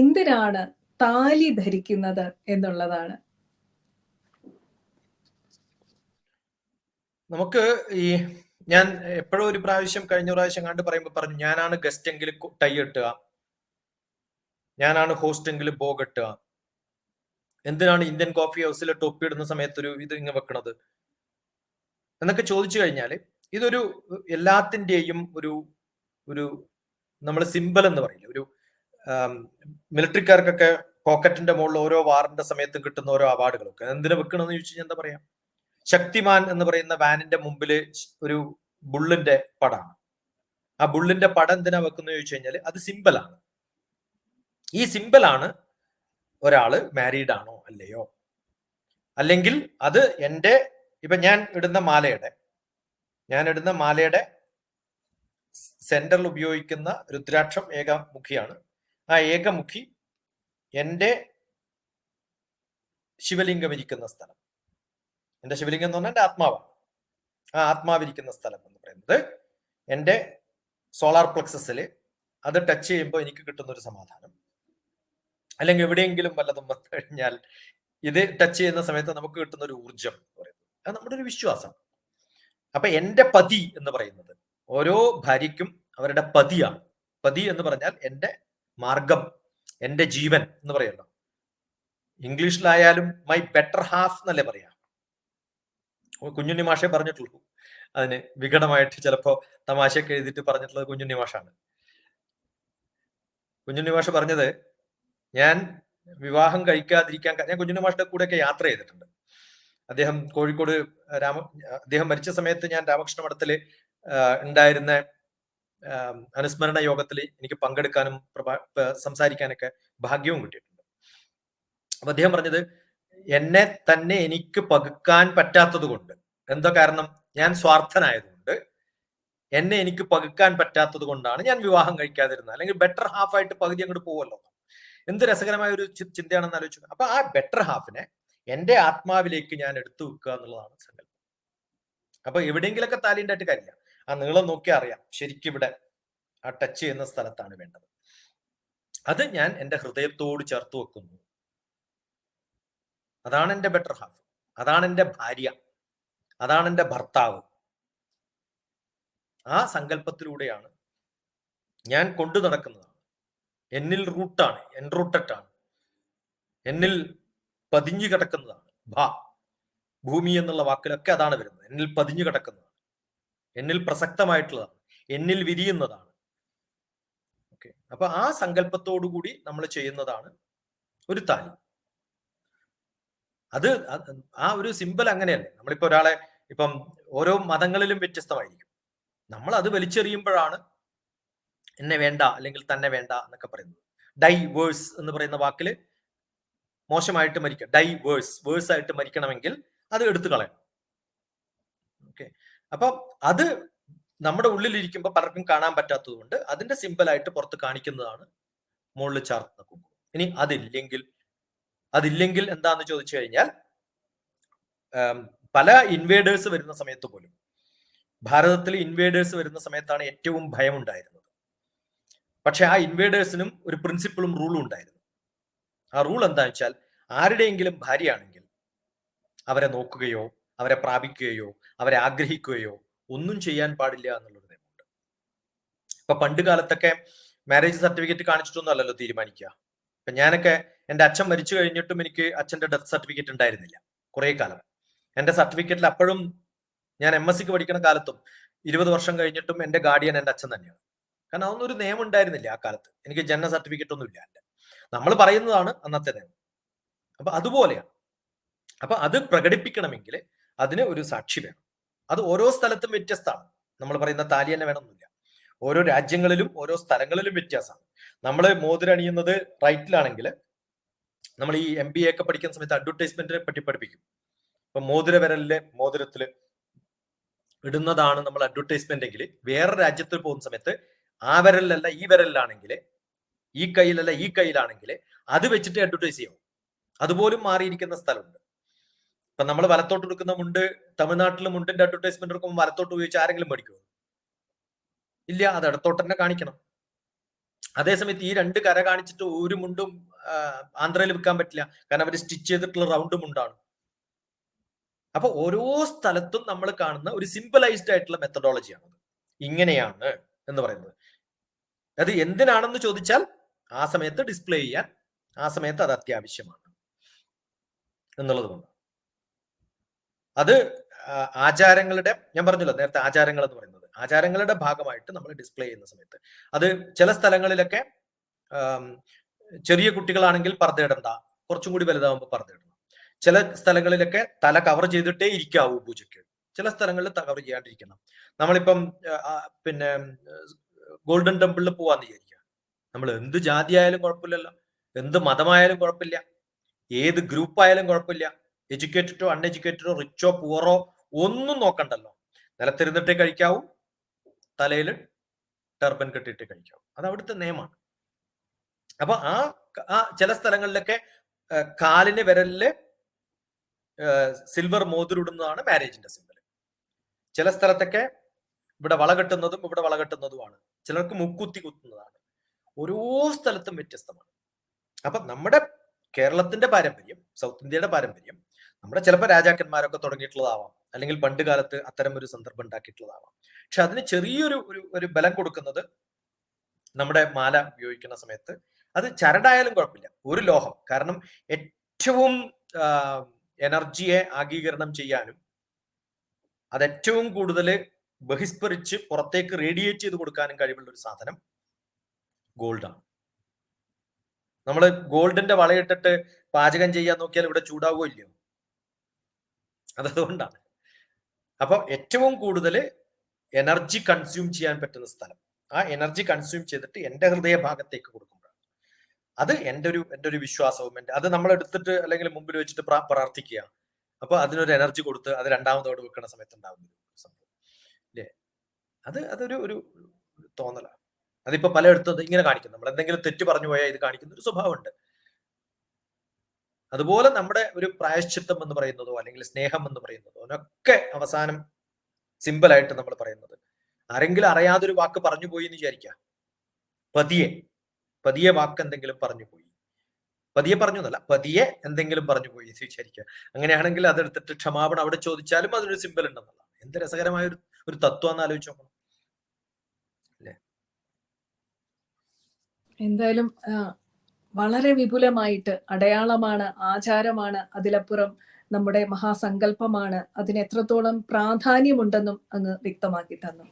എന്തിനാണ് താലി ധരിക്കുന്നത് എന്നുള്ളതാണ്. നമുക്ക് ഈ ഞാൻ എപ്പോഴും ഒരു പ്രാവശ്യം കഴിഞ്ഞ പ്രാവശ്യം കണ്ട് പറയുമ്പോൾ പറഞ്ഞു ഞാനാണ് ഗസ്റ്റ് എങ്കിൽ ടൈ ഇട്ടുക ഞാനാണ് ഹോസ്റ്റ് എങ്കിൽ ബോ കെട്ടുക. എന്തിനാണ് ഇന്ത്യൻ കോഫി ഹൗസിൽ ടോപ്പി ഇടുന്ന സമയത്ത് ഒരു ഇത് ഇങ്ങനെ വെക്കണത്? എന്നൊക്കെ ചോദിച്ചു കഴിഞ്ഞാൽ ഇതൊരു എല്ലാത്തിന്റെയും ഒരു ഒരു നമ്മൾ സിമ്പിൾ എന്ന് പറയില്ല? ഒരു മിലിറ്ററിക്കാർക്കൊക്കെ പോക്കറ്റിന്റെ മുകളിൽ ഓരോ വാറിന്റെ സമയത്തും കിട്ടുന്ന ഓരോ അവാർഡുകളൊക്കെ. എന്തിനു വെക്കണമെന്ന് ചോദിച്ചു കഴിഞ്ഞാൽ എന്താ പറയാ? ശക്തിമാൻ എന്ന് പറയുന്ന വാനിന്റെ മുമ്പിൽ ഒരു ബുള്ളിന്റെ പടാണ്. ആ ബുള്ളിന്റെ പടം എന്തിനാ വെക്കുന്നത് ചോദിച്ചു കഴിഞ്ഞാൽ അത് സിമ്പലാണ് ഈ സിമ്പലാണ് ഒരാൾ മാരീഡ് ആണോ അല്ലയോ? അല്ലെങ്കിൽ അത് എന്റെ ഇപ്പൊ ഞാൻ ഇടുന്ന മാലയുടെ ഞാൻ ഇടുന്ന മാലയുടെ സെന്ററിൽ ഉപയോഗിക്കുന്ന രുദ്രാക്ഷം ഏകമുഖിയാണ് ആ ഏകമുഖി എന്റെ ശിവലിംഗം ഇരിക്കുന്ന സ്ഥലം. എന്റെ ശിവലിംഗം എന്ന് പറഞ്ഞാൽ എന്റെ ആത്മാവാണ്. ആ ആത്മാവിരിക്കുന്ന സ്ഥലം എന്ന് പറയുന്നത് എന്റെ സോളാർ പ്ലക്സസിൽ അത് ടച്ച് ചെയ്യുമ്പോൾ എനിക്ക് കിട്ടുന്ന ഒരു സമാധാനം. അല്ലെങ്കിൽ എവിടെയെങ്കിലും വല്ലതും വന്നു കഴിഞ്ഞാൽ ഇത് ടച്ച് ചെയ്യുന്ന സമയത്ത് നമുക്ക് കിട്ടുന്ന ഒരു ഊർജം എന്ന് പറയുന്നത്. അത് നമ്മുടെ ഒരു വിശ്വാസം. അപ്പൊ എന്റെ പതി എന്ന് പറയുന്നത് ഓരോ ഭാര്യയ്ക്കും അവരുടെ പതിയാണ്. പതി എന്ന് പറഞ്ഞാൽ എന്റെ മാർഗം എന്റെ ജീവൻ എന്ന് പറയല്ലോ ഇംഗ്ലീഷിലായാലും മൈ ബെറ്റർ ഹാഫ് എന്നല്ലേ പറയാ. കുഞ്ഞുണ്ണി മാഷേ പറഞ്ഞിട്ടുള്ളൂ. അതിന് വികടമായിട്ട് ചിലപ്പോ തമാശയൊക്കെ എഴുതിയിട്ട് പറഞ്ഞിട്ടുള്ളത് കുഞ്ഞുണ്ണി മാഷാണ്. കുഞ്ഞുണ്ണി മാഷ് പറഞ്ഞത് ഞാൻ വിവാഹം കഴിക്കാതിരിക്കാൻ ഞാൻ കുഞ്ഞുണ്ണി മാഷിന്റെ കൂടെയൊക്കെ യാത്ര ചെയ്തിട്ടുണ്ട്. അദ്ദേഹം കോഴിക്കോട് രാമ അദ്ദേഹം മരിച്ച സമയത്ത് ഞാൻ രാമകൃഷ്ണ മഠത്തിൽ ഉണ്ടായിരുന്ന അനുസ്മരണ യോഗത്തിൽ എനിക്ക് പങ്കെടുക്കാനും സംസാരിക്കാനൊക്കെ ഭാഗ്യവും കിട്ടിയിട്ടുണ്ട്. അപ്പൊ അദ്ദേഹം പറഞ്ഞത് എന്നെ തന്നെ എനിക്ക് പകുക്കാൻ പറ്റാത്തത് കൊണ്ട് എന്തോ കാരണം ഞാൻ സ്വാർത്ഥനായതുകൊണ്ട് എന്നെ എനിക്ക് പകുക്കാൻ പറ്റാത്തത് കൊണ്ടാണ് ഞാൻ വിവാഹം കഴിക്കാതിരുന്നത്. അല്ലെങ്കിൽ ബെറ്റർ ഹാഫ് ആയിട്ട് പകുതി അങ്ങോട്ട് പോവല്ലോ എന്ത് രസകരമായ ഒരു ചിന്തയാണെന്ന് ആലോചിച്ചു. അപ്പൊ ആ ബെറ്റർ ഹാഫിനെ എന്റെ ആത്മാവിലേക്ക് ഞാൻ എടുത്തു വെക്കുക എന്നുള്ളതാണ് സങ്കല്പം. അപ്പൊ എവിടെയെങ്കിലൊക്കെ താലിന്റെ ആയിട്ട് കാര്യമില്ല. ആ നീളം നോക്കിയാൽ അറിയാം. ശരിക്കും ഇവിടെ ആ ടച്ച് ചെയ്യുന്ന സ്ഥലത്താണ് വേണ്ടത്. അത് ഞാൻ എന്റെ ഹൃദയത്തോട് ചേർത്ത് വെക്കുന്നു. അതാണ് എന്റെ ബെറ്റർ ഹാഫ് അതാണ് എന്റെ ഭാര്യ. അതാണ് എന്റെ ഭർത്താവ്. ആ സങ്കല്പത്തിലൂടെയാണ് ഞാൻ കൊണ്ടു നടക്കുന്നതാണ് എന്നിൽ റൂട്ടാണ് എൻറൂട്ടഡ് ആണ്. എന്നിൽ പതിഞ്ഞു കിടക്കുന്നതാണ്. ഭ ഭൂമി എന്നുള്ള വാക്കിലൊക്കെ അതാണ് വരുന്നത്. എന്നിൽ പതിഞ്ഞു കിടക്കുന്നതാണ്. എന്നിൽ പ്രസക്തമായിട്ടുള്ളതാണ്. എന്നിൽ വിരിയുന്നതാണ്. അപ്പൊ ആ സങ്കല്പത്തോടു കൂടി നമ്മൾ ചെയ്യുന്നതാണ് ഒരു താലി. അത് ആ ഒരു സിമ്പിൾ അങ്ങനെയല്ലേ. നമ്മളിപ്പോ ഒരാളെ ഇപ്പം ഓരോ മതങ്ങളിലും വ്യത്യസ്തമായിരിക്കും. നമ്മൾ അത് വലിച്ചെറിയുമ്പോഴാണ് എന്നെ വേണ്ട അല്ലെങ്കിൽ തന്നെ വേണ്ട എന്നൊക്കെ പറയുന്നത്. ഡൈവേഴ്സ് എന്ന് പറയുന്ന വാക്കിൽ മോശമായിട്ട് മരിക്കുക ഡൈവേഴ്സ് വേഴ്സ് ആയിട്ട് മരിക്കണമെങ്കിൽ അത് എടുത്തു കളയണം. ഓക്കെ. അപ്പം അത് നമ്മുടെ ഉള്ളിലിരിക്കുമ്പോൾ പലർക്കും കാണാൻ പറ്റാത്തത് കൊണ്ട് അതിന്റെ സിമ്പിളായിട്ട് പുറത്ത് കാണിക്കുന്നതാണ് മുകളിൽ ചാർത്തുന്ന കുങ്കുമം ഇനി അതില്ലെങ്കിൽ അതില്ലെങ്കിൽ എന്താന്ന് ചോദിച്ചു കഴിഞ്ഞാൽ പല ഇൻവേഡേഴ്സ് വരുന്ന സമയത്ത് പോലും ഭാരതത്തിൽ ഇൻവേഡേഴ്സ് വരുന്ന സമയത്താണ് ഏറ്റവും ഭയം ഉണ്ടായിരുന്നത് പക്ഷെ ആ ഇൻവേഡേഴ്സിനും ഒരു പ്രിൻസിപ്പിളും റൂളും ഉണ്ടായിരുന്നു. ആ റൂൾ എന്താ വെച്ചാൽ ആരുടെയെങ്കിലും ഭാര്യയാണെങ്കിൽ അവരെ നോക്കുകയോ അവരെ പ്രാപിക്കുകയോ അവരെ ആഗ്രഹിക്കുകയോ ഒന്നും ചെയ്യാൻ പാടില്ല എന്നുള്ളൊരു നിയമമുണ്ട്. ഇപ്പൊ പണ്ട് കാലത്തൊക്കെ മാരേജ് സർട്ടിഫിക്കറ്റ് കാണിച്ചിട്ടൊന്നും അല്ലല്ലോ തീരുമാനിക്കുക. ഇപ്പൊ ഞാനൊക്കെ എന്റെ അച്ഛൻ മരിച്ചു കഴിഞ്ഞിട്ടും എനിക്ക് അച്ഛന്റെ ഡെത്ത് സർട്ടിഫിക്കറ്റ് ഉണ്ടായിരുന്നില്ല കുറെ കാലം. എന്റെ സർട്ടിഫിക്കറ്റിൽ അപ്പോഴും ഞാൻ എം എസ് സിക്ക് പഠിക്കുന്ന കാലത്തും ഇരുപത് വർഷം കഴിഞ്ഞിട്ടും എന്റെ ഗാർഡിയൻ എന്റെ അച്ഛൻ തന്നെയാണ്. കാരണം അതൊന്നും ഒരു നിയമം ഉണ്ടായിരുന്നില്ല ആ കാലത്ത്. എനിക്ക് ജനന സർട്ടിഫിക്കറ്റ് ഒന്നും ഇല്ല എന്റെ. നമ്മൾ പറയുന്നതാണ് അന്നത്തെ നിയമം. അപ്പൊ അതുപോലെയാണ്. അപ്പൊ അത് പ്രകടിപ്പിക്കണമെങ്കിൽ അതിന് ഒരു സാക്ഷി വേണം. അത് ഓരോ സ്ഥലത്തും വ്യത്യസ്തമാണ് നമ്മൾ പറയുന്ന താലി തന്നെ വേണമെന്നില്ല. ഓരോ രാജ്യങ്ങളിലും ഓരോ സ്ഥലങ്ങളിലും വ്യത്യാസമാണ്. നമ്മൾ മോതിരണിയുന്നത് റൈറ്റിലാണെങ്കിൽ നമ്മൾ ഈ എം ബി എ ഒക്കെ പഠിക്കുന്ന സമയത്ത് അഡ്വർടൈസ്മെന്റിനെ പറ്റി പഠിപ്പിക്കും. ഇപ്പൊ മോതിര വിരലിലെ മോതിരത്തിൽ ഇടുന്നതാണ് നമ്മൾ അഡ്വർടൈസ്മെന്റ് എങ്കിൽ വേറെ രാജ്യത്തിൽ പോകുന്ന സമയത്ത് ആ വിരലിലല്ല ഈ വിരലിലാണെങ്കിൽ ഈ കയ്യിലല്ല ഈ കയ്യിലാണെങ്കിൽ അത് വെച്ചിട്ട് അഡ്വർടൈസ് ചെയ്യും അതുപോലും മാറിയിരിക്കുന്ന സ്ഥലമുണ്ട്. ഇപ്പൊ നമ്മൾ വലത്തോട്ട് എടുക്കുന്ന മുണ്ട് തമിഴ്നാട്ടിൽ മുണ്ടിന്റെ അഡ്വർടൈസ്മെന്റ് എടുക്കുമ്പോൾ വലത്തോട്ട് ഉപയോഗിച്ച് ആരെങ്കിലും മേടിക്കുമോ ഇല്ല അത് ഇടത്തോട്ട് തന്നെ കാണിക്കണം. അതേസമയത്ത് ഈ രണ്ട് കര കാണിച്ചിട്ട് ഒരു മുണ്ടും ആന്ധ്രയിൽ വിൽക്കാൻ പറ്റില്ല. കാരണം അവർ സ്റ്റിച്ച് ചെയ്തിട്ടുള്ള റൗണ്ട് മുണ്ടാണ്. അപ്പൊ ഓരോ സ്ഥലത്തും നമ്മൾ കാണുന്ന ഒരു സിമ്പിളൈസ്ഡ് ആയിട്ടുള്ള മെത്തഡോളജിയാണ് ഇങ്ങനെയാണ് എന്ന് പറയുന്നത്. അത് എന്തിനാണെന്ന് ചോദിച്ചാൽ ആ സമയത്ത് ഡിസ്പ്ലേ ചെയ്യാൻ ആ സമയത്ത് അത് അത്യാവശ്യമാണ്. എന്നുള്ളത് കൊണ്ട് അത് ആചാരങ്ങളുടെ ഞാൻ പറഞ്ഞല്ലോ നേരത്തെ ആചാരങ്ങൾ എന്ന് പറയുന്നത്. ആചാരങ്ങളുടെ ഭാഗമായിട്ട് നമ്മൾ ഡിസ്പ്ലേ ചെയ്യുന്ന സമയത്ത്. അത് ചില സ്ഥലങ്ങളിലൊക്കെ ചെറിയ കുട്ടികളാണെങ്കിൽ പർദ്ദയിടണ്ട കുറച്ചും കൂടി വലുതാവുമ്പോൾ പർദ്ദയിടണം ചില സ്ഥലങ്ങളിലൊക്കെ തല കവർ ചെയ്തിട്ടേ ഇരിക്കാവൂ പൂജയ്ക്ക്. ചില സ്ഥലങ്ങളിൽ കവർ ചെയ്യാണ്ടിരിക്കണം. നമ്മളിപ്പം പിന്നെ ഗോൾഡൻ ടെമ്പിളിൽ പോവാന്ന് വിചാരിക്കുക. നമ്മൾ എന്ത് ജാതി ആയാലും കുഴപ്പമില്ലല്ലോ. എന്ത് മതമായാലും കുഴപ്പമില്ല. ഏത് ഗ്രൂപ്പ് ആയാലും കുഴപ്പമില്ല. എഡ്യൂക്കേറ്റഡോ അൺഎഡ്യൂക്കേറ്റഡോ റിച്ചോ പുവറോ ഒന്നും നോക്കണ്ടല്ലോ. നിലത്തിരുന്നിട്ടേ കഴിക്കാവൂ. തലയിൽ ടർബൻ കെട്ടിയിട്ട് കഴിക്കാവൂ. അത് അവിടുത്തെ നിയമമാണ്. അപ്പൊ ആ ആ ചില സ്ഥലങ്ങളിലൊക്കെ കാലിന് വിരലിൽ സിൽവർ മോതിരിടുന്നതാണ് മാരേജിന്റെ സിമ്പൽ ചില സ്ഥലത്തൊക്കെ ഇവിടെ വള കെട്ടുന്നതും ഇവിടെ വള കെട്ടുന്നതുമാണ്. ചിലർക്ക് മുക്കുത്തി കുത്തുന്നതാണ്. ഓരോ സ്ഥലത്തും വ്യത്യസ്തമാണ്. അപ്പൊ നമ്മുടെ കേരളത്തിന്റെ പാരമ്പര്യം സൗത്ത് ഇന്ത്യയുടെ പാരമ്പര്യം നമ്മുടെ ചിലപ്പോൾ രാജാക്കന്മാരൊക്കെ തുടങ്ങിയിട്ടുള്ളതാവാം. അല്ലെങ്കിൽ പണ്ട് കാലത്ത് അത്തരം ഒരു സന്ദർഭം ഉണ്ടാക്കിയിട്ടുള്ളതാവാം. പക്ഷെ അതിന് ചെറിയൊരു ഒരു ഒരു ബലം കൊടുക്കുന്നത് നമ്മുടെ മാല ഉപയോഗിക്കുന്ന സമയത്ത് അത് ചരടായാലും കുഴപ്പമില്ല. ഒരു ലോഹം. കാരണം ഏറ്റവും എനർജിയെ ആഗീകരണം ചെയ്യാനും അത് ഏറ്റവും കൂടുതൽ ബഹിസ്ഫരിച്ച് പുറത്തേക്ക് റേഡിയേറ്റ് ചെയ്ത് കൊടുക്കാനും കഴിവുള്ള ഒരു സാധനം ഗോൾഡാണ്. നമ്മൾ ഗോൾഡിന്റെ വളയിട്ടിട്ട് പാചകം ചെയ്യാൻ നോക്കിയാൽ ഇവിടെ ചൂടാവുകയോ ഇല്ലയോ അതതുകൊണ്ടാണ്. അപ്പോൾ ഏറ്റവും കൂടുതൽ എനർജി കൺസ്യൂം ചെയ്യാൻ പറ്റുന്ന സ്ഥലം. ആ എനർജി കൺസ്യൂം ചെയ്തിട്ട് എന്റെ ഹൃദയ ഭാഗത്തേക്ക് കൊടുക്കുമ്പോഴാണ്. അത് എന്റെ ഒരു എന്റെ ഒരു വിശ്വാസവും എന്റെ അത് നമ്മൾ എടുത്തിട്ട് അല്ലെങ്കിൽ മുമ്പിൽ വെച്ചിട്ട് പ്രാ- പ്രാർത്ഥിക്കുക. അപ്പൊ അതിനൊരു എനർജി കൊടുത്ത് അത് രണ്ടാമതോട് വെക്കുന്ന സമയത്ത് ഉണ്ടാകുന്ന സംഭവം. അല്ലേ അത് അതൊരു ഒരു ഒരു തോന്നലാണ്. അതിപ്പോ പലയിടത്തും ഇങ്ങനെ കാണിക്കും നമ്മൾ എന്തെങ്കിലും തെറ്റ് പറഞ്ഞു പോയാൽ ഇത് കാണിക്കുന്ന ഒരു സ്വഭാവമുണ്ട്. അതുപോലെ നമ്മുടെ ഒരു പ്രായശ്ചിത്തം എന്ന് പറയുന്നതോ അല്ലെങ്കിൽ സ്നേഹം എന്ന് പറയുന്നതോ അതിനൊക്കെ അവസാനം സിമ്പിളായിട്ട് നമ്മൾ പറയുന്നത്. ആരെങ്കിലും അറിയാതൊരു വാക്ക് പറഞ്ഞു പോയി എന്ന് വിചാരിക്കുക പതിയെ. പതിയെ വാക്ക് എന്തെങ്കിലും പറഞ്ഞു പോയി. പതിയെ പറഞ്ഞു എന്നല്ല പതിയെ എന്തെങ്കിലും പറഞ്ഞു പോയി എന്ന് വിചാരിക്കുക അങ്ങനെയാണെങ്കിൽ അതെടുത്തിട്ട് ക്ഷമാപണം അവിടെ ചോദിച്ചാലും അതിനൊരു സിമ്പിൾ ഉണ്ടെന്നുള്ളതാണ് എന്ത് രസകരമായ ഒരു ഒരു തത്വം എന്ന് ആലോചിച്ച് നോക്കണം. എന്തായാലും വളരെ വിപുലമായിട്ട് അടയാളമാണ് ആചാരമാണ് അതിലപ്പുറം നമ്മുടെ മഹാസങ്കല്പമാണ്. അതിന് എത്രത്തോളം പ്രാധാന്യമുണ്ടെന്നും അങ്ങ് വ്യക്തമാക്കി തന്നു.